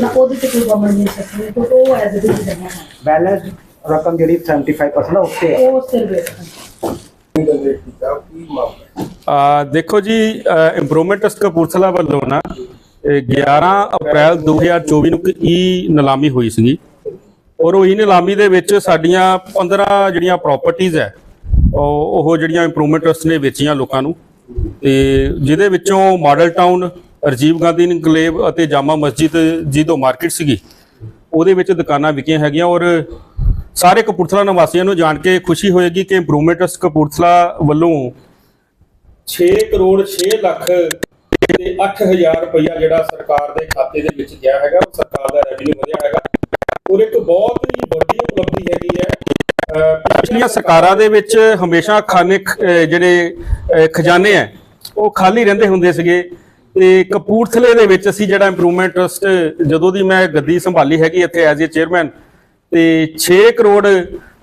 ਨਾ ਉਹਦੇ ਤੇ ਕੋਈ ਗਵਰਨਮੈਂਟ ਨਹੀਂ ਸਕਦੀ ਤਾਂ ਉਹ ਐਜ਼ ਇਟ ਇਜ਼ ਕਰਨਾ ਹੈ। ਬੈਲੈਂਸ ਰਕਮ ਜਿਹੜੀ 75% ਆ ਉੱਤੇ ਹੈ ਉਹ ਸਿਰ ਵੇਟ ਆ ਦੇਖੋ ਜੀ ਇੰਪਰੂਵਮੈਂਟ ਟਰਸਟ ਕਪੂਰਥਲਾ ਵੱਲੋਂ ਨਾ ਇਹ 11 ਅਪ੍ਰੈਲ 2024 ਨੂੰ ਈ ਨਿਲਾਮੀ ਹੋਈ ਸੀਗੀ। ਔਰ ਉਹ ਈ ਨਿਲਾਮੀ ਦੇ ਵਿੱਚ ਸਾਡੀਆਂ 15 ਜਿਹੜੀਆਂ ਪ੍ਰਾਪਰਟੀਆਂ ਹੈ ਉਹ ਉਹ ਜਿਹੜੀਆਂ ਇੰਪਰੂਵਮੈਂਟ ਟਰਸਟ ਨੇ ਵੇਚੀਆਂ ਲੋਕਾਂ ਨੂੰ ਤੇ ਜਿਹਦੇ ਵਿੱਚੋਂ Model Town Rajiv Gandhi Enclave ਅਤੇ ਜਾਮਾ ਮਸਜਿਦ ਜੀ ਤੋਂ ਮਾਰਕੀਟ ਸੀਗੀ। ਉਹਦੇ ਵਿੱਚ ਦੁਕਾਨਾਂ ਵਿਕੀਆਂ ਹੈਗੀਆਂ ਔਰ ਸਾਰੇ ਕਪੂਰਥਲਾ ਨਿਵਾਸੀਆਂ ਨੂੰ ਜਾਣ ਕੇ ਖੁਸ਼ੀ ਹੋਏਗੀ ਕਿ ਇੰਪਰੂਵਮੈਂਟ ਕਪੂਰਥਲਾ ਵੱਲੋਂ 6 ਕਰੋੜ 6 ਲੱਖ ਤੇ 8000 ਰੁਪਇਆ ਜਿਹੜਾ ਸਰਕਾਰ ਦੇ ਖਾਤੇ ਦੇ ਵਿੱਚ ਗਿਆ ਹੈਗਾ, ਉਹ ਸਰਕਾਰ ਦਾ ਰੈਵਨਿਊ ਵਧਿਆ ਹੈਗਾ ਔਰ ਇੱਕ ਬਹੁਤ ਹੀ ਵੱਡੀ ਉਪਲਬਧੀ ਹੈਗੀ ਹੈ। ਪਿਛਲੀਆਂ ਸਰਕਾਰਾਂ ਦੇ ਵਿੱਚ ਹਮੇਸ਼ਾ ਖਾਨੇ ਜਿਹੜੇ ਖਜ਼ਾਨੇ ਹੈ, ਉਹ ਖਾਲੀ ਰਹਿੰਦੇ ਹੁੰਦੇ ਸੀਗੇ। ਤੇ ਕਪੂਰਥਲੇ ਦੇ ਵਿੱਚ ਅਸੀਂ ਜਿਹੜਾ ਇੰਪਰੂਵਮੈਂਟ ਟਰਸਟ ਜਦੋਂ ਦੀ ਮੈਂ ਗੱਦੀ ਸੰਭਾਲੀ ਹੈਗੀ ਇੱਥੇ ਐਜ਼ ਏ ਚੇਅਰਮੈਨ ਤੇ 6 ਕਰੋੜ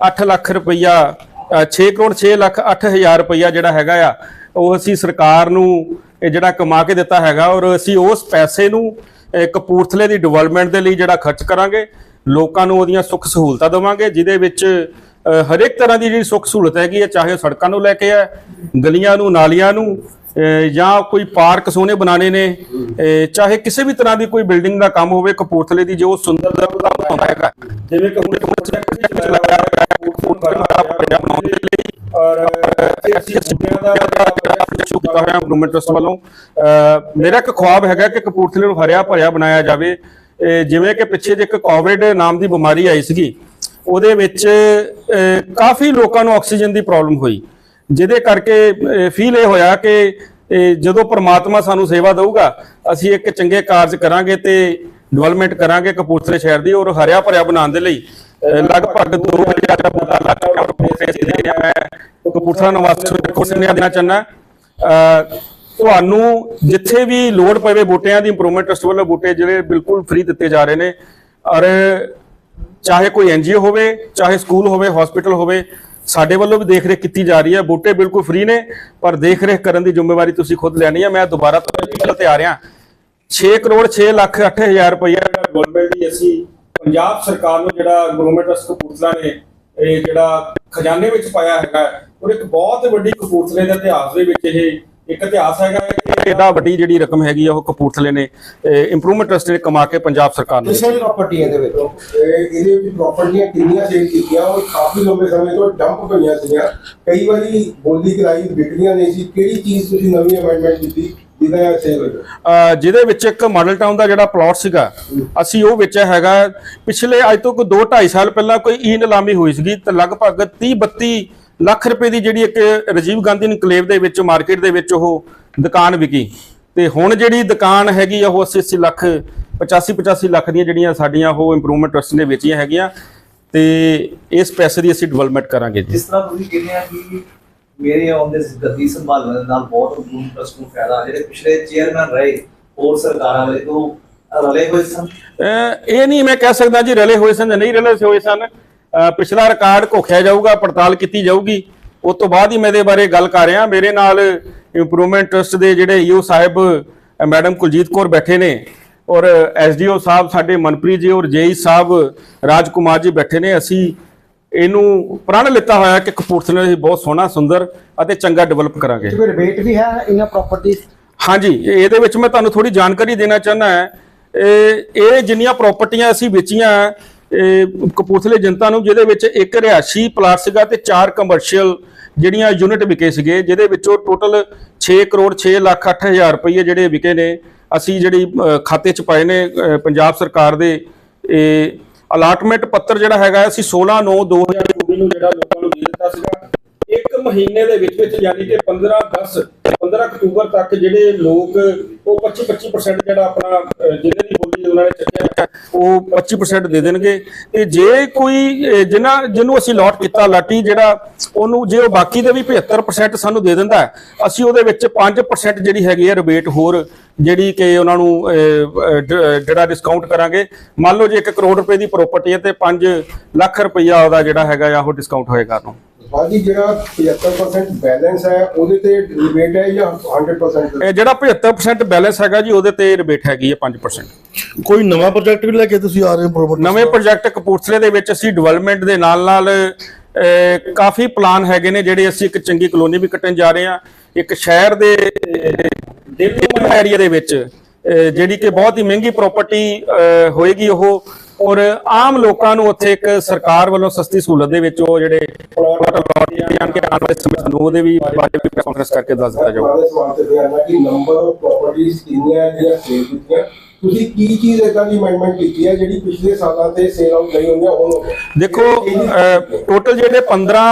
8 ਲੱਖ ਰੁਪਈਆ ਅ, 6 ਕਰੋੜ 6 ਲੱਖ 8 ਹਜ਼ਾਰ ਰੁਪਈਆ ਜਿਹੜਾ ਹੈਗਾ ਆ ਉਹ ਅਸੀਂ ਸਰਕਾਰ ਨੂੰ ਇਹ ਜਿਹੜਾ ਕਮਾ ਕੇ ਦਿੱਤਾ ਹੈਗਾ ਔਰ ਅਸੀਂ ਉਸ ਪੈਸੇ ਨੂੰ ਕਪੂਰਥਲੇ ਦੀ ਡਿਵੈਲਪਮੈਂਟ ਦੇ ਲਈ ਜਿਹੜਾ ਖਰਚ ਕਰਾਂਗੇ ਲੋਕਾਂ ਨੂੰ ਉਹਦੀਆਂ ਸੁੱਖ ਸਹੂਲਤਾਂ ਦੇਵਾਂਗੇ ਜਿਹਦੇ ਵਿੱਚ ਹਰੇਕ ਤਰ੍ਹਾਂ ਦੀ ਜਿਹੜੀ ਸੁੱਖ ਸਹੂਲਤ ਹੈਗੀ ਹੈ ਚਾਹੇ ਉਹ ਸੜਕਾਂ ਨੂੰ ਲੈ ਕੇ ਹੈ ਗਲੀਆਂ ਨੂੰ ਨਾਲੀਆਂ ਨੂੰ ਜਾਂ ਕੋਈ ਪਾਰਕ ਸੋਹਣੇ ਬਣਾਣੇ ਨੇ ਚਾਹੇ ਕਿਸੇ ਵੀ ਤਰ੍ਹਾਂ ਦੀ ਕੋਈ ਬਿਲਡਿੰਗ ਦਾ ਕੰਮ ਹੋਵੇ ਕਪੂਰਥਲੇ ਦੀ ਜੋ ਸੁੰਦਰਤਾ ਵਧਾਉਂਦਾ ਹੈਗਾ। ਜਿਵੇਂ ਕਿ ਹੁਣ ਪ੍ਰੋਜੈਕਟ ਵਿੱਚ ਲਗਾਇਆ ਹੋਇਆ ਹੈ ਕਪੂਰਥਲੇ ਦਾ ਪੰਜਾਬ ਬਣਾਉਣ ਦੇ ਲਈ। ਔਰ ਅਸੀਂ ਸੁਪਨਿਆਂ ਦਾ ਸ਼ੁਰੂ ਕੀਤਾ ਹੋਇਆ ਗਵਰਨਮੈਂਟ ਟਰਸਟ ਵੱਲੋਂ। ਮੇਰਾ ਇੱਕ ਖੁਆਬ ਹੈਗਾ ਕਿ ਕਪੂਰਥਲੇ ਨੂੰ ਹਰਿਆ ਭਰਿਆ ਬਣਾਇਆ ਜਾਵੇ। ਜਿਵੇਂ ਕਿ ਪਿੱਛੇ ਜੇ ਇੱਕ ਕੋਵਿਡ ਨਾਮ ਦੀ ਬਿਮਾਰੀ ਆਈ ਸੀਗੀ ਉਹਦੇ ਵਿੱਚ ਕਾਫੀ ਲੋਕਾਂ ਨੂੰ ਆਕਸੀਜਨ ਦੀ ਪ੍ਰੋਬਲਮ ਹੋਈ। ਜਿਹਦੇ ਕਰਕੇ ਫੀਲ ਇਹ ਹੋਇਆ ਕਿ ਜਦੋਂ ਪ੍ਰਮਾਤਮਾ ਸਾਨੂੰ ਸੇਵਾ ਦਊਗਾ, ਅਸੀਂ ਇੱਕ ਚੰਗੇ ਕਾਰਜ ਕਰਾਂਗੇ ਤੇ ਡਿਵੈਲਪਮੈਂਟ ਕਰਾਂਗੇ ਕਪੂਰਥਲੇ ਸ਼ਹਿਰ ਦੀ ਔਰ ਹਰਿਆ ਭਰਿਆ ਬਣਾਉਣ ਦੇ ਲਈ ਲਗਭਗ 2000 ਬੂਟਾ ਲੱਗ ਚੁੱਕਾ ਔਰ ਦੇ ਮੈਂ ਕਪੂਰਥਲਾ ਨਿਵਾਸੀਆਂ ਨੂੰ ਸੁਨੇਹਾ ਦੇਣਾ ਚਾਹੁੰਦਾ ਤੁਹਾਨੂੰ ਜਿੱਥੇ ਵੀ ਲੋੜ ਪਵੇ ਬੂਟਿਆਂ ਦੀ ਇੰਪਰੂਵਮੈਂਟ ਟਰਸਟ ਵੱਲੋਂ ਬੂਟੇ ਜਿਹੜੇ ਬਿਲਕੁਲ ਫ੍ਰੀ ਦਿੱਤੇ ਜਾ ਰਹੇ ਨੇ, ਔਰ ਚਾਹੇ ਕੋਈ ਐਨਜੀਓ ਹੋਵੇ, ਚਾਹੇ ਸਕੂਲ ਹੋਵੇ ਹਸਪੀਟਲ ਹੋਵੇ ਸਾਡੇ ਵੱਲੋਂ ਵੀ ਦੇਖ ਰੇਖ ਕੀਤੀ ਜਾ ਰਹੀ ਹੈ। ਬੂਟੇ ਬਿਲਕੁਲ ਫ੍ਰੀ ਨੇ, ਪਰ ਦੇਖ ਰੇਖ ਕਰਨ ਦੀ ਜ਼ਿੰਮੇਵਾਰੀ ਤੁਸੀਂ ਖੁਦ ਲੈਣੀ ਹੈ। ਮੈਂ ਦੁਬਾਰਾ ਤੋਂ ਇਹ ਗੱਲ ਤੇ ਆ ਰਿਹਾ 6 ਕਰੋੜ 6 ਲੱਖ 8000 ਰੁਪਇਆ ਗਵਰਨਮੈਂਟ ਦੀ ਅਸੀਂ ਪੰਜਾਬ ਸਰਕਾਰ ਨੂੰ ਜਿਹੜਾ ਗਵਰਨਮੈਂਟ ਆਫ ਕਪੂਰਥਲਾ ਨੇ, ਇਹ ਜਿਹੜਾ ਖਜ਼ਾਨੇ ਵਿੱਚ ਪਾਇਆ ਹੈਗਾ ਔਰ ਇੱਕ ਬਹੁਤ ਵੱਡੀ ਕਪੂਰਥਲੇ ਦੇ ਇਤਿਹਾਸ ਦੇ ਵਿੱਚ ਇਹ ਇੱਕ ਇਤਿਹਾਸ ਹੈਗਾ ਇਹਦਾ ਵੱਡੀ ਜਿਹੜੀ ਰਕਮ ਹੈਗੀ ਆ ਉਹ ਕਪੂਰਥਲੇ ਨੇ ਇੰਪਰੂਵਮੈਂਟ ਟਰਸਟ ਨੇ ਕਮਾ ਕੇ ਪੰਜਾਬ ਸਰਕਾਰ ਨੂੰ ਕਿਸੇ ਪ੍ਰਾਪਰਟੀ ਇਹਦੇ ਵਿੱਚ ਇਹ- ਇਹਦੇ ਵਿੱਚ ਪ੍ਰਾਪਰਟੀਆਂ ਕਿੰਨੀਆਂ ਸੇਲ ਕੀਤੀਆਂ ਔਰ ਕਾਫੀ ਲੰਬੇ ਸਮੇਂ ਤੋਂ ਡੰਪ ਪਈਆਂ ਸੀਗੀਆਂ। ਕਈ ਵਾਰੀ ਬੋਲੀ ਕਰਾਈ ਵਿਕਰੀਆਂ ਨਹੀਂ ਸੀ। ਕਿਹੜੀ ਚੀਜ਼ ਤੁਸੀਂ ਨਵੀਂ ਅਮੈਂਡਮੈਂਟ ਕੀਤੀ ਜਿਹਦੇ ਵਿੱਚ ਇੱਕ ਮਾਡਲ ਟਾਊਨ ਦਾ ਜਿਹੜਾ ਪਲਾਟ ਸੀਗਾ ਅਸੀਂ ਉਹ ਵੇਚਿਆ ਹੈਗਾ। ਪਿਛਲੇ ਅੱਜ ਤੋਂ ਕੋਈ 2 2.5 ਸਾਲ ਪਹਿਲਾਂ ਕੋਈ ਈ ਨਿਲਾਮੀ ਹੋਈ ਸੀਗੀ ਤੇ ਲਗਭਗ 30 32 ਲੱਖ ਰੁਪਏ ਦੀ ਜਿਹੜੀ ਇੱਕ ਰਾਜੀਵ ਗਾਂਧੀ ਇਨਕਲੇਵ ਦੇ ਵਿੱਚ ਮਾਰਕੀਟ ਦੇ ਵਿੱਚ ਉਹ ਦੁਕਾਨ ਵਿਕੀ। ਤੇ ਹੁਣ ਜਿਹੜੀ ਦੁਕਾਨ ਹੈਗੀ ਆ ਉਹ 80 80 ਲੱਖ 85 85 ਲੱਖ ਦੀਆਂ ਜਿਹੜੀਆਂ ਸਾਡੀਆਂ ਉਹ ਇੰਪਰੂਵਮੈਂਟ ਟਰਸਟ ਨੇ ਵੇਚੀਆਂ ਹੈਗੀਆਂ। ਤੇ ਇਸ ਪੈਸੇ ਦੀ ਅਸੀਂ ਡਿਵੈਲਪਮੈਂਟ ਕਰਾਂਗੇ ਜੀ। ਜਿਸ ਤਰ੍ਹਾਂ ਤੁਸੀਂ ਕਹਿੰਦੇ ਆ ਕਿ ਮੇਰੇ ਆਉਣ ਦੇ ਗੱਦੀ ਸੰਭਾਲਣ ਨਾਲ ਬਹੁਤ ਗੂੰ ਟਰਸਟ ਨੂੰ ਫਾਇਦਾ ਜਿਹੜੇ ਪਿਛਲੇ ਚੇਅਰਮੈਨ ਰਹੇ ਹੋਰ ਸਰਕਾਰਾਂ ਵਿੱਚ ਤੋਂ ਰਲੇ ਹੋਏ ਸਨ? ਇਹ ਨਹੀਂ ਮੈਂ ਕਹਿ ਸਕਦਾ ਜੀ ਰਲੇ ਹੋਏ ਸਨ ਜਾਂ ਨਹੀਂ ਰਲੇ ਹੋਏ ਸਨ। ਪਿਛਲਾ ਰਿਕਾਰਡ ਘੋਖਿਆ ਜਾਊਗਾ ਪੜਤਾਲ ਕੀਤੀ ਜਾਊਗੀ। ਉਸ ਤੋਂ ਬਾਅਦ ਹੀ ਮੈਂ ਇਹਦੇ ਬਾਰੇ ਗੱਲ ਕਰ ਰਿਹਾ। ਮੇਰੇ ਨਾਲ ਇੰਪਰੂਵਮੈਂਟ ਟਰਸਟ ਦੇ ਜਿਹੜੇ ਈਓ ਸਾਹਿਬ ਅਹ ਮੈਡਮ ਕੁਲਜੀਤ ਕੌਰ ਬੈਠੇ ਨੇ ਔਰ ਐਸਡੀਓ ਸਾਹਿਬ ਸਾਡੇ ਮਨਪ੍ਰੀਤ ਜੀ ਔਰ ਜੇਈ ਸਾਹਿਬ ਰਾਜਕੁਮਾਰ ਜੀ ਬੈਠੇ ਨੇ। ਅਸੀਂ ਇਹਨੂੰ ਪ੍ਰਣ ਲਿੱਤਾ ਹੋਇਆ ਕਿ ਕਪੂਰਥਲੇ ਨੂੰ ਅਸੀਂ ਬਹੁਤ ਸੋਹਣਾ ਸੁੰਦਰ ਅਤੇ ਚੰਗਾ ਡਿਵੈਲਪ ਕਰਾਂਗੇ। ਕੋਈ ਰਿਬੇਟ ਵੀ ਹੈ ਇਹਨਾਂ ਪ੍ਰਾਪਰਟੀਆਂ ਹਾਂਜੀ ਇਹ- ਇਹਦੇ ਵਿੱਚ ਮੈਂ ਤੁਹਾਨੂੰ ਥੋੜੀ ਜਾਣਕਾਰੀ ਦੇਣਾ ਚਾਹੁੰਦਾ ਹਾਂ। ਇਹ ਇਹ ਜਿੰਨੀਆਂ ਪ੍ਰਾਪਰਟੀਆਂ ਅਸੀਂ ਵੇਚੀਆਂ ਕਪੂਰਥਲੇ ਜਨਤਾ ਨੂੰ ਜਿਹਦੇ ਵਿੱਚ ਇੱਕ ਰਿਹਾਇਸ਼ੀ ਪਲਾਟ ਸੀਗਾ ਤੇ ਚਾਰ ਕਮਰਸ਼ੀਅਲ ਜਿਹੜੀਆਂ ਯੂਨਿਟ ਵਿਕੇ ਸੀਗੇ, ਜਿਹਦੇ ਵਿੱਚੋਂ ਟੋਟਲ 6 ਕਰੋੜ 6 ਲੱਖ 8 ਹਜ਼ਾਰ ਰੁਪਏ ਜਿਹੜੇ ਵਿਕੇ ਨੇ, ਅਸੀਂ ਜਿਹੜੀ ਖਾਤੇ 'ਚ ਪਾਏ ਨੇ ਪੰਜਾਬ ਸਰਕਾਰ ਦੇ, ਇਹ ਅਲਾਟਮੈਂਟ ਪੱਤਰ ਜਿਹੜਾ ਹੈਗਾ, ਅਸੀਂ 16 9 2024 ਨੂੰ ਜਿਹੜਾ ਲੋਕਾਂ ਨੂੰ ਦੇ ਦਿੱਤਾ ਸੀਗਾ। ਇੱਕ ਮਹੀਨੇ ਦੇ ਵਿੱਚ ਵਿੱਚ ਯਾਨੀ ਕਿ 15 10 15 ਅਕਤੂਬਰ ਤੱਕ ਜਿਹੜੇ ਲੋਕ, ਉਹ 25 25% ਜਿਹੜਾ ਆਪਣਾ ਜਿਹਦੇ ਦੀ ਬੋਲੀ ਉਹਨਾਂ ਨੇ ਚੱਕਿਆ ਉਹ 25% ਦੇ ਦੇਣਗੇ। ਤੇ ਜੇ ਕੋਈ ਜਿਨ੍ਹਾਂ, ਜਿਹਨੂੰ ਅਸੀਂ ਲੋਟ ਕੀਤਾ ਲਾਟੀ ਜਿਹੜਾ, ਉਹਨੂੰ ਜੇ ਉਹ ਬਾਕੀ ਦੇ ਵੀ 75% ਸਾਨੂੰ ਦੇ ਦਿੰਦਾ ਅਸੀਂ ਉਹਦੇ ਵਿੱਚ 5% ਜਿਹੜੀ ਹੈਗੀ ਹੈ ਰਿਬੇਟ ਹੋਰ, ਜਿਹੜੀ ਕਿ ਉਹਨਾਂ ਨੂੰ ਜਿਹੜਾ ਡਿਸਕਾਊਂਟ ਕਰਾਂਗੇ। ਮੰਨ ਲਓ ਜੇ 1 ਕਰੋੜ ਰੁਪਏ ਦੀ ਪ੍ਰਾਪਰਟੀ ਹੈ ਤੇ 5 ਲੱਖ ਰੁਪਈਆ ਉਹਦਾ ਜਿਹੜਾ ਹੈਗਾ ਆ, ਉਹ ਡਿਸਕਾਊਂਟ ਹੋਏਗਾ ਉਹਨੂੰ। ਹਾਂਜੀ ਜਿਹੜਾ 75% ਬੈਲੈਂਸ ਹੈ ਉਹਦੇ ਤੇ ਰਿਬੇਟ ਹੈ ਜਾਂ 100% ਇਹ ਜਿਹੜਾ 75% ਬੈਲੈਂਸ ਹੈਗਾ ਜੀ ਉਹਦੇ ਤੇ ਰਿਬੇਟ ਹੈਗੀ ਹੈ 5% ਕੋਈ ਨਵਾਂ ਪ੍ਰੋਜੈਕਟ ਵੀ ਲੈ ਕੇ ਤੁਸੀਂ ਆ ਰਹੇ ਹੋ ਪ੍ਰੋਪਰਟੀ ਨਵੇਂ ਪ੍ਰੋਜੈਕਟ ਕਪੂਰਥਲੇ ਦੇ ਵਿੱਚ ਅਸੀਂ ਡਿਵੈਲਪਮੈਂਟ ਦੇ ਨਾਲ ਨਾਲ ਕਾਫੀ ਪਲਾਨ ਹੈਗੇ ਨੇ ਜਿਹੜੇ ਅਸੀਂ ਇੱਕ ਚੰਗੀ ਕਲੋਨੀ ਵੀ ਕੱਟਣ ਜਾ ਰਹੇ ਹਾਂ। ਇੱਕ ਸ਼ਹਿਰ ਦੇ ਦਿਲ ਏਰੀਆ ਦੇ ਵਿੱਚ ਜਿਹੜੀ ਕਿ ਬਹੁਤ ਹੀ ਮਹਿੰਗੀ ਪ੍ਰਾਪਰਟੀ ਹੋਏਗੀ ਉਹ ਔਰ ਆਮ ਲੋਕਾਂ ਨੂੰ ਉੱਥੇ ਇੱਕ ਸਰਕਾਰ ਵੱਲੋਂ ਸਸਤੀ ਸਹੂਲਤ ਦੇ ਵਿੱਚ ਉਹ ਜਿਹੜੇ ਪਲਾਟ ਅਲਾਟ ਜਾਣ ਕੇ ਆਉਣ ਵਾਲੇ ਸਮੇਂ ਨੂੰ ਉਹਦੇ ਵੀ ਬਾਰੇ ਵੀ ਕਾਨਫਰੰਸ ਕਰਕੇ ਦੱਸ ਦਿੱਤਾ ਜਾਊਗਾ ਕਿ ਨੰਬਰ ਆਫ ਪ੍ਰਾਪਰਟੀਆਂ ਕਿੰਨੀਆਂ ਜਿਹੜੀਆਂ ਸੇਲ ਕੀਤੀਆਂ ਤੁਸੀਂ ਕੀ ਚੀਜ਼ ਇਦਾਂ ਦੀ ਅਮੈਂਡਮੈਂਟ ਕੀਤੀ ਹੈ ਜਿਹੜੀ ਪਿਛਲੇ ਸਾਲਾਂ ਤੇ ਸੇਲ ਆਊਟ ਨਹੀਂ ਹੋਈਆਂ ਹੁਣ? ਦੇਖੋ ਟੋਟਲ ਜਿਹੜੇ 15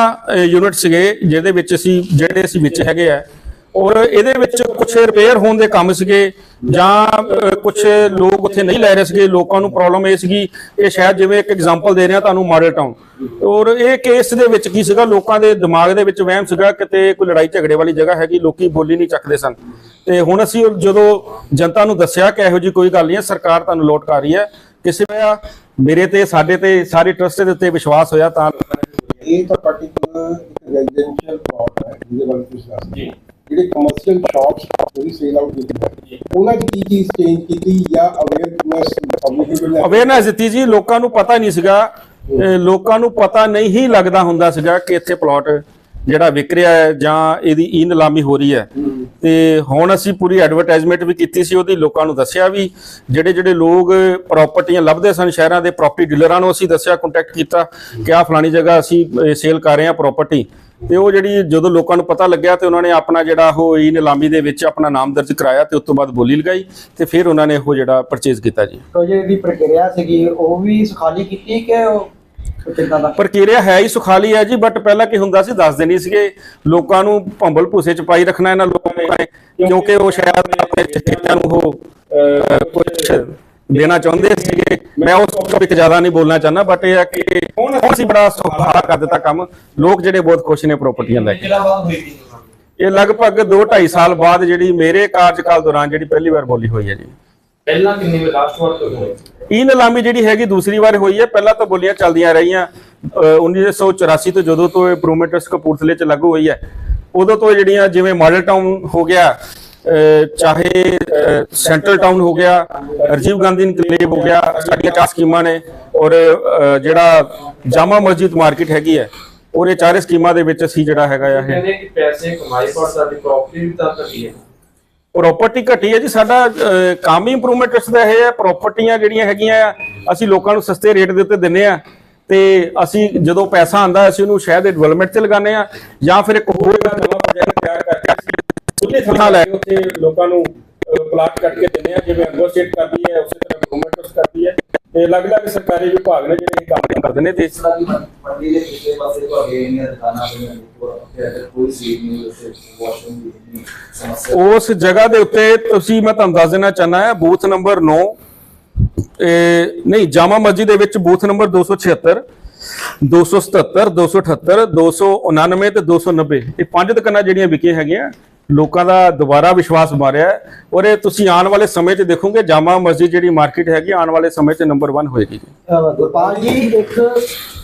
ਯੂਨਿਟ ਸੀਗੇ ਜਿਹਦੇ ਵਿੱਚ ਅਸੀਂ ਜਿਹੜੇ ਅਸੀਂ ਵਿੱਚ ਹੈਗੇ ਆ ਔਰ ਇਹਦੇ ਵਿੱਚ ਕੁਝ ਰਿਪੇਅਰ ਹੋਣ ਦੇ ਕੰਮ ਸੀਗੇ ਜਾਂ ਕੁਝ ਲੋਕ ਉੱਥੇ ਨਹੀਂ ਲੈ ਰਹੇ ਸੀਗੇ ਲੋਕਾਂ ਨੂੰ ਪ੍ਰੋਬਲਮ ਇਹ ਸੀਗੀ ਇਹ ਸ਼ਾਇਦ ਜਿਵੇਂ ਇੱਕ ਐਗਜ਼ਾਮਪਲ ਦੇ ਰਿਹਾ ਤੁਹਾਨੂੰ ਮਾਡਲ ਟਾਊਨ ਔਰ ਇਹ ਕੇਸ ਦੇ ਵਿੱਚ ਕੀ ਸੀਗਾ ਲੋਕਾਂ ਦੇ ਦਿਮਾਗ ਦੇ ਵਿੱਚ ਵਹਿਮ ਸੀਗਾ ਕਿਤੇ ਕੋਈ ਲੜਾਈ ਝਗੜੇ ਵਾਲੀ ਜਗ੍ਹਾ ਹੈਗੀ ਲੋਕੀ ਬੋਲੀ ਨਹੀਂ ਚੱਕਦੇ ਸਨ। ਤੇ ਹੁਣ ਅਸੀਂ ਜਦੋਂ ਜਨਤਾ ਨੂੰ ਦੱਸਿਆ ਕਿ ਇਹੋ ਜੀ ਕੋਈ ਗੱਲ ਨਹੀਂ ਹੈ ਸਰਕਾਰ ਤੁਹਾਨੂੰ ਲੋਟ ਕਰ ਰਹੀ ਹੈ ਕਿਸੇ ਵੇ ਮੇਰੇ ਤੇ ਸਾਡੇ ਤੇ ਸਾਰੇ ਟਰਸਟ ਦੇ ਉੱਤੇ ਵਿਸ਼ਵਾਸ ਹੋਇਆ ਤਾਂ ਇਹ ਤਾਂ ਪਾਰਟਿਕੂਲਰ ਇੱਕ ਰੈਜ਼ੀਡੈਂਸ਼ੀਅਲ ਪਲਾਟ ਹੈ ਜਿਹਦੇ ਬਾਰੇ ਤੁਸੀਂ ਦੱਸ ਜੀ। ਜਿਹੜੇ ਕਮਰਸ਼ੀਅਲ ਸ਼ਾਪਸ ਉਹਦੀ ਸੇਲ ਆਊਟ ਕੀਤੀ ਹੈ ਉਹਨਾਂ 'ਚ ਕੀ ਚੀਜ਼ ਚੇਂਜ ਕੀਤੀ ਜਾਂ ਅਵੇਅਰਨੈਸ ਪਬਲਿਕ ਅਵੇਅਰਨੈਸ ਦਿੱਤੀ ਜੀ ਲੋਕਾਂ ਨੂੰ ਪਤਾ ਨਹੀਂ ਸੀਗਾ ਲੋਕਾਂ ਨੂੰ ਪਤਾ ਨਹੀਂ ਹੀ ਲੱਗਦਾ ਹੁੰਦਾ ਸੀਗਾ ਕਿ ਇੱਥੇ ਪਲਾਟ ਜਿਹੜਾ ਵਿਕ ਰਿਹਾ ਹੈ ਜਾਂ ਇਹਦੀ ਈ ਨਿਲਾਮੀ ਹੋ ਰਹੀ ਹੈ। ਤੇ ਹੁਣ ਅਸੀਂ ਪੂਰੀ ਐਡਵਰਟਾਈਜ਼ਮੈਂਟ ਵੀ ਕੀਤੀ ਸੀ, ਉਹਦੀ ਲੋਕਾਂ ਨੂੰ ਦੱਸਿਆ ਵੀ ਜਿਹੜੇ ਜਿਹੜੇ ਲੋਕ ਪ੍ਰਾਪਰਟੀਆਂ ਲੱਭਦੇ ਸਨ ਸ਼ਹਿਰਾਂ ਦੇ ਪ੍ਰਾਪਰਟੀ ਡੀਲਰਾਂ ਨੂੰ ਅਸੀਂ ਦੱਸਿਆ ਕੰਟੈਕਟ ਕੀਤਾ ਕਿ ਆ ਫਲਾਣੀ ਜਗ੍ਹਾ ਅਸੀਂ ਸੇਲ ਕਰ ਰਹੇ ਹਾਂ ਪ੍ਰਾਪਰਟੀ ਤੇ ਉਹ ਜਿਹੜੀ ਜਦੋਂ ਲੋਕਾਂ ਨੂੰ ਪਤਾ ਲੱਗਿਆ ਤੇ ਉਹਨਾਂ ਨੇ ਆਪਣਾ ਜਿਹੜਾ ਉਹ ਈ ਨਿਲਾਮੀ ਦੇ ਵਿੱਚ ਆਪਣਾ ਨਾਮ ਦਰਜ ਕਰਾਇਆ ਤੇ ਉਸ ਤੋਂ ਬਾਅਦ ਬੋਲੀ ਲਗਾਈ ਤੇ ਫਿਰ ਉਹਨਾਂ ਨੇ ਉਹ ਜਿਹੜਾ ਪਰਚੇਜ਼ ਕੀਤਾ ਜੀ। ਪ੍ਰੋਜੈਕਟ ਦੀ ਪ੍ਰਕਿਰਿਆ ਸੀਗੀ, ਉਹ ਵੀ ਸੁਖਾਲੀ ਕੀਤੀ ਕਿ ਉਹ ਦਾ? ਪ੍ਰਕਿਰਿਆ ਹੈ ਹੀ ਸੁਖਾਲੀ ਹੈ ਜੀ ਬਟ ਪਹਿਲਾਂ ਕੀ ਹੁੰਦਾ ਸੀ, ਦੱਸ ਦੇਣੀ ਸੀਗੇ, ਲੋਕਾਂ ਨੂੰ ਭੰਬਲ ਭੂਸੇ ਚ ਪਾਈ ਰੱਖਣਾ ਇਹਨਾਂ ਲੋਕਾਂ ਨੇ, ਕਿਉਂਕਿ ਉਹ ਸ਼ਾਇਦ ਆਪਣੇ ਖੇਤਾਂ ਨੂੰ ਉਹ ਕੁਝ ਦੇਣਾ ਚਾਹੁੰਦੇ ਸੀਗੇ। ਮੈਂ ਉਸ ਟੌਪਿਕ ਜ਼ਿਆਦਾ ਨਹੀਂ ਬੋਲਣਾ ਚਾਹੁੰਦਾ ਬਟ ਇਹ ਹੈ ਕਿ ਹੁਣ ਅਸੀਂ ਬੜਾ ਸੁਖਾਲਾ ਕਰ ਦਿੱਤਾ ਕੰਮ। ਲੋਕ ਜਿਹੜੇ ਬਹੁਤ ਖੁਸ਼ ਨੇ ਪ੍ਰਾਪਰਟੀਆਂ ਲੈ ਕੇ। ਇਹ ਲਗਭਗ 2 2.5 ਸਾਲ ਬਾਅਦ ਜਿਹੜੀ ਮੇਰੇ ਕਾਰਜਕਾਲ ਦੌਰਾਨ ਜਿਹੜੀ ਪਹਿਲੀ ਵਾਰ ਬੋਲੀ ਹੋਈ ਹੈ ਜੀ। ਪਹਿਲਾਂ ਕਿੰਨੀ ਵਾਰ ਲਾਸਟ ਵਾਰ ਕਦੋਂ ਹੋਈ? ਈ ਨਿਲਾਮੀ ਜਿਹੜੀ ਹੈਗੀ ਦੂਸਰੀ ਵਾਰ ਹੋਈ ਹੈ। ਪਹਿਲਾਂ ਤਾਂ ਬੋਲੀਆਂ ਚੱਲਦੀਆਂ ਰਹੀਆਂ ਅਹ 1984 ਤੋਂ ਜਦੋਂ ਤੋਂ ਇਹ ਪ੍ਰੋਮੇਟਰਸ ਕਪੂਰਥਲੇ ਚ ਲਾਗੂ ਹੋਈ ਹੈ ਉਦੋਂ ਤੋਂ ਜਿਹੜੀਆਂ ਜਿਵੇਂ ਮਾਡਲ ਟਾਊਨ ਹੋ ਗਿਆ ਚਾਹੇ ਸੈਂਟਰਲ ਟਾਊਨ ਹੋ ਗਿਆ ਰਾਜੀਵ ਗਾਂਧੀ ਇਨਕਲੇਵ ਹੋ ਗਿਆ ਸਾਡੀਆਂ ਚਾਰ ਸਕੀਮਾਂ ਨੇ ਔਰ ਜਿਹੜਾ ਜਾਮਾ ਮਸਜਿਦ ਮਾਰਕੀਟ ਹੈਗੀ ਹੈ ਔਰ ਇਹ ਚਾਰੇ ਸਕੀਮਾਂ ਦੇ ਵਿੱਚ ਅਸੀਂ ਜਿਹੜਾ ਹੈਗਾ ਇਹ ਕਹਿੰਦੇ ਕਿ ਪੈਸੇ ਕਮਾਈ ਪਰ ਸਾਡੀ ਪ੍ਰਾਪਰਟੀ ਵੀ ਤਾਂ ਘਟੀ ਹੈ। ਪ੍ਰਾਪਰਟੀ ਘਟੀ ਹੈ ਜੀ ਸਾਡਾ ਅਹ, ਕੰਮ ਹੀ ਇੰਪਰੂਵਮੈਂਟ ਟਰਸਟ ਦਾ ਇਹ ਹੈ ਪ੍ਰਾਪਰਟੀਆਂ ਜਿਹੜੀਆਂ ਹੈਗੀਆਂ ਆ ਅਸੀਂ ਲੋਕਾਂ ਨੂੰ ਸਸਤੇ ਰੇਟ ਦੇ ਉੱਤੇ ਦਿੰਨੇ ਆ। ਤੇ ਅਸੀਂ ਜਦੋਂ ਪੈਸਾ ਆਂਦਾ ਅਸੀਂ ਉਹਨੂੰ ਸ਼ਹਿਰ ਦੇ ਡਿਵੈਲਪਮੈਂਟ 'ਚ ਲਗਾਉਂਦੇ ਆ ਜਾਂ ਫਿਰ ਇੱਕ ਹੋਰ ਨਵਾਂ ਪ੍ਰੋਜੈਕਟ ਤਿਆਰ ਕਰਕੇ ਉਹਦੇ ਥਾਂ ਲੈ ਕੇ ਉੱਥੇ ਲੋਕਾਂ ਨੂੰ ਪਲਾਟ ਕੱਟ ਕੇ ਦਿੰਦੇ ਆ ਜਿਵੇਂ ਅੰਗੋ ਕਰਦੀ ਹੈ ਉਸੇ ਤਰ੍ਹਾਂ ਗਵਰਨਮੈਂਟ ਟਰਸਟ ਕਰਦੀ ਹੈ। ਤੇ ਅਲੱਗ-ਅਲੱਗ ਸਰਕਾਰੀ ਵਿਭਾਗ ਨੇ ਜਿਹੜੇ ਕੰਮ ਕਰਦੇ ਨੇ ਤੇ ਮੰਡੀ ਦੇ ਪਿਛਲੇ ਪਾਸੇ ਤੁਹਾਡੇ ਇੰਨੀਆਂ ਦੁਕਾਨਾਂ ਪਈਆਂ ਨੇ ਕੋਈ ਸੀਟ ਨਹੀਂ ਉੱਥੇ ਵਾਸ਼ਰੂਮ ਦੀ ਇੰਨੀ ਸਮੱਸਿਆ ਉਸ ਜਗ੍ਹਾ ਦੇ ਉੱਤੇ ਤੁਸੀਂ ਮੈਂ ਤੁਹਾਨੂੰ ਦੱਸ ਦੇਣਾ ਚਾਹਨਾ ਹੈ, ਬੂਥ ਨੰਬਰ 9 ਨਹੀਂ, ਜਾਮਾ ਮਸਜਿਦ ਦੇ ਵਿੱਚ ਬੂਥ ਨੰਬਰ 276 277 278 299 ਤੇ 290 ਇਹ ਪੰਜ ਦੁਕਾਨਾਂ ਜਿਹੜੀਆਂ ਵਿਕੀਆਂ ਹੈਗੀਆਂ ਲੋਕਾਂ ਦਾ ਦੁਬਾਰਾ ਵਿਸ਼ਵਾਸ ਮਾਰਿਆ ਹੈ ਔਰ ਇਹ ਤੁਸੀਂ ਆਉਣ ਵਾਲੇ ਸਮੇਂ 'ਚ ਦੇਖੋਗੇ ਜਾਮਾ ਮਸਜਿਦ ਜਿਹੜੀ ਮਾਰਕੀਟ ਹੈਗੀ ਆਉਣ ਵਾਲੇ ਸਮੇਂ 'ਚ ਨੰਬਰ 1 ਹੋਏਗੀ ਗੋਪਾਲ ਜੀ ਇੱਕ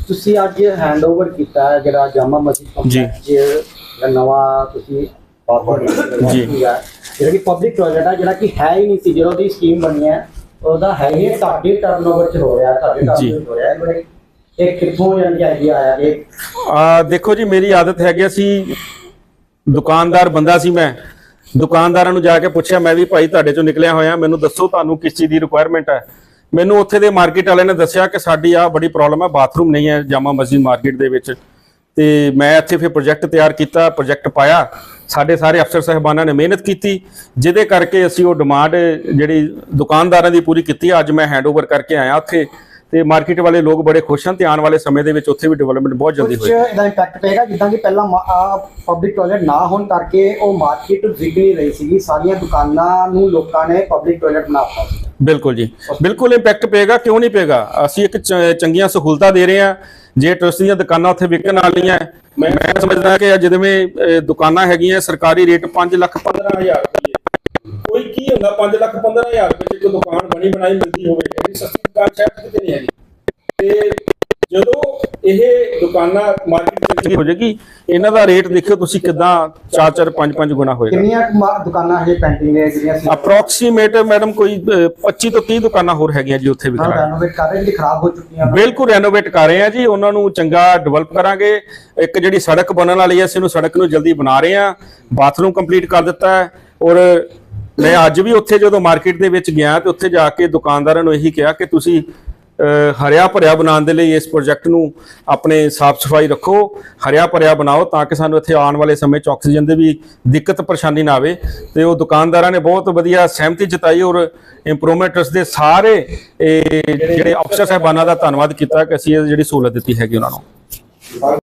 ਤੁਸੀਂ ਅੱਜ ਹੈਂਡਓਵਰ ਕੀਤਾ ਹੈ ਜਿਹੜਾ ਜਾਮਾ ਮਸਜਿਦ ਕੰਪਲੈਕਸ ਨਵਾਂ ਤੁਸੀਂ ਪਾਪੜ ਜੀ। ਜਿਹੜਾ ਕਿ ਪਬਲਿਕ ਟਾਇਲਟ ਹੈ ਜਿਹੜਾ ਕਿ ਹੈ ਹੀ ਨਹੀਂ ਸੀ ਜਦੋਂ ਦੀ ਸਕੀਮ ਬਣੀ ਹੈ ਉਹਦਾ ਹੈ ਹੀ ਤੁਹਾਡੇ ਟਰਨਓਵਰ ਚ ਹੋ ਰਿਹਾ ਜੀ। ਟਰਨਓਵਰ ਹੋ ਰਿਹਾ ਹੈ ਇਹ ਕਿੱਥੋਂ ਜਾਨੀ ਆਈਡੀਆ ਆਇਆ ਇਹ ਆ ਦੇਖੋ ਜੀ ਮੇਰੀ ਆਦਤ ਹੈਗੀ ਅਸੀਂ ਦੁਕਾਨਦਾਰ ਬੰਦਾ ਸੀ ਮੈਂ। ਦੁਕਾਨਦਾਰਾਂ ਨੂੰ ਜਾ ਕੇ ਪੁੱਛਿਆ, ਮੈਂ ਵੀ ਭਾਈ ਤੁਹਾਡੇ ਚੋਂ ਨਿਕਲਿਆ ਹੋਇਆ। ਮੈਨੂੰ ਦੱਸੋ ਤੁਹਾਨੂੰ ਕਿਸ ਚੀਜ਼ ਦੀ ਰਿਕੁਆਇਰਮੈਂਟ ਹੈ? ਮੈਨੂੰ ਉੱਥੇ ਦੇ ਮਾਰਕੀਟ ਵਾਲੇ ਨੇ ਦੱਸਿਆ ਕਿ ਸਾਡੀ ਆ ਬੜੀ ਪ੍ਰੋਬਲਮ ਹੈ ਬਾਥਰੂਮ ਨਹੀਂ ਹੈ, ਜਾਮਾ ਮਸਜਿਦ ਮਾਰਕੀਟ ਦੇ ਵਿੱਚ। ਤੇ ਮੈਂ ਇੱਥੇ ਫਿਰ ਪ੍ਰੋਜੈਕਟ ਤਿਆਰ ਕੀਤਾ ਪ੍ਰੋਜੈਕਟ ਪਾਇਆ। ਸਾਡੇ ਸਾਰੇ ਅਫਸਰ ਸਾਹਿਬਾਨਾਂ ਨੇ ਮਿਹਨਤ ਕੀਤੀ, ਜਿਹਦੇ ਕਰਕੇ ਅਸੀਂ ਉਹ ਡਿਮਾਂਡ ਜਿਹੜੀ ਦੁਕਾਨਦਾਰਾਂ ਦੀ ਪੂਰੀ ਕੀਤੀ। ਅੱਜ ਮੈਂ ਹੈਂਡਓਵਰ ਕਰਕੇ ਆਇਆ ਉੱਥੇ। ਤੇ ਮਾਰਕੀਟ ਵਾਲੇ ਲੋਕ ਬੜੇ ਖੁਸ਼ ਹਨ ਤੇ ਆਉਣ ਵਾਲੇ ਸਮੇਂ ਦੇ ਵਿੱਚ ਉੱਥੇ ਵੀ ਡਿਵੈਲਪਮੈਂਟ ਬਹੁਤ ਜਲਦੀ ਕੁਝ ਹੋਏਗੀ। ਇਹਦਾ ਇੰਪੈਕਟ ਪਏਗਾ ਜਿੱਦਾਂ ਕਿ ਪਹਿਲਾਂ ਪਬਲਿਕ ਟਾਇਲਟ ਨਾ ਹੋਣ ਕਰਕੇ ਉਹ ਮਾਰਕੀਟ ਵਿਕ ਨਹੀਂ ਰਹੀ ਸੀਗੀ ਸਾਰੀਆਂ ਦੁਕਾਨਾਂ ਨੂੰ ਲੋਕਾਂ ਨੇ ਪਬਲਿਕ ਟਾਇਲਟ ਬਣਾਤਾ ਬਿਲਕੁਲ ਜੀ। ਬਿਲਕੁਲ ਇੰਪੈਕਟ ਪਏਗਾ ਕਿਉਂ ਨਹੀਂ ਪਏਗਾ? ਅਸੀਂ ਇੱਕ ਚੰਗੀਆਂ ਸਹੂਲਤਾਂ ਦੇ ਰਹੇ ਹਾਂ ਜੇ ਟਰਸਟ ਦੀਆਂ ਦੁਕਾਨਾਂ ਉੱਥੇ ਵਿਕਣ ਵਾਲੀਆਂ ਮੈਂ ਸਮਝਦਾ ਕਿ ਜਿਵੇਂ ਦੁਕਾਨਾਂ ਹੈਗੀਆਂ ਸਰਕਾਰੀ ਰੇਟ 5 ਲੱਖ 15000 ਰੁਪਏ। ਕੋਈ ਕੀ ਹੁੰਦਾ 5 ਲੱਖ 15000 ਰੁਪਏ ਚ ਕੋਈ ਦੁਕਾਨ ਬਣੀ ਬਣਾਈ ਮਿਲਦੀ ਹੋਵੇ ਇਹਦੀ ਸਸਤੀ ਦੁਕਾਨ ਸ਼ਾਇਦ ਕਿਤੇ ਨਹੀਂ ਹੈਗੀ। ਤੇ ਜਦੋਂ ਇਹ ਦੁਕਾਨਾਂ ਮਾਰਕੀਟ ਚ ਹੋ ਜਾਏਗੀ ਇਹਨਾਂ ਦਾ ਰੇਟ ਦੇਖਿਓ ਤੁਸੀਂ ਕਿਦਾਂ 4-4 5-5 ਗੁਣਾ ਹੋਏਗਾ। ਕਿੰਨੀਆਂ ਦੁਕਾਨਾਂ ਹਜੇ ਪੈਂਡਿੰਗ ਹੈ ਜਿਹੜੀਆਂ ਅਪਰੋਕਸੀਮੇਟ ਮੈਡਮ ਕੋਈ ਅਹ, 25 ਤੋਂ 30 ਦੁਕਾਨਾਂ ਹੋਰ ਹੈਗੀਆਂ ਜੀ ਉੱਥੇ ਵੀ ਰੈਨੋਵੇਟ ਕਰ ਰਹੇ ਜਿਹੜੀ ਖਰਾਬ ਹੋ ਚੁੱਕੀਆਂ ਨੇ। ਬਿਲਕੁਲ ਰੈਨੋਵੇਟ ਕਰ ਰਹੇ ਆ ਜੀ ਉਹਨਾਂ ਨੂੰ ਚੰਗਾ ਡਿਵੈਲਪ ਕਰਾਂਗੇ। ਇੱਕ ਜਿਹੜੀ ਸੜਕ ਬਣਨ ਵਾਲੀ ਹੈ ਅਸੀਂ ਉਹਨੂੰ ਸੜਕ ਨੂੰ ਜਲਦੀ ਬਣਾ ਰਹੇ ਆ ਬਾਥਰੂਮ ਕੰਪਲੀਟ ਕਰ ਦਿੱਤਾ ਹੈ ਔਰ ਮੈਂ ਅੱਜ ਵੀ ਉੱਥੇ ਜਦੋਂ ਮਾਰਕੀਟ ਦੇ ਵਿੱਚ ਗਿਆ ਤੇ ਉੱਥੇ ਜਾ ਕੇ ਦੁਕਾਨਦਾਰਾਂ ਨੂੰ ਇਹੀ ਕਿਹਾ ਕਿ ਤੁਸੀਂ ਹਰਿਆ ਭਰਿਆ ਬਣਾਉਣ ਦੇ ਲਈ ਇਸ ਪ੍ਰੋਜੈਕਟ ਨੂੰ ਆਪਣੇ ਸਾਫ਼ ਸਫ਼ਾਈ ਰੱਖੋ, ਹਰਿਆ ਭਰਿਆ ਬਣਾਓ ਤਾਂ ਕਿ ਸਾਨੂੰ ਇੱਥੇ ਆਉਣ ਵਾਲੇ ਸਮੇਂ 'ਚ ਆਕਸੀਜਨ ਦੀ ਵੀ ਦਿੱਕਤ ਪਰੇਸ਼ਾਨੀ ਨਾ ਆਵੇ। ਤੇ ਉਹ ਦੁਕਾਨਦਾਰਾਂ ਨੇ ਬਹੁਤ ਵਧੀਆ ਸਹਿਮਤੀ ਜਤਾਈ ਔਰ ਇੰਪਰੂਵਮੈਂਟਸ ਦੇ ਸਾਰੇ, ਇਹ ਜਿਹੜੇ ਅਫਸਰ ਸਾਹਿਬਾਨਾਂ ਦਾ ਧੰਨਵਾਦ ਕੀਤਾ ਕਿ ਅਸੀਂ ਇਹ ਜਿਹੜੀ ਸਹੂਲਤ ਦਿੱਤੀ ਹੈਗੀ ਉਹਨਾਂ ਨੂੰ।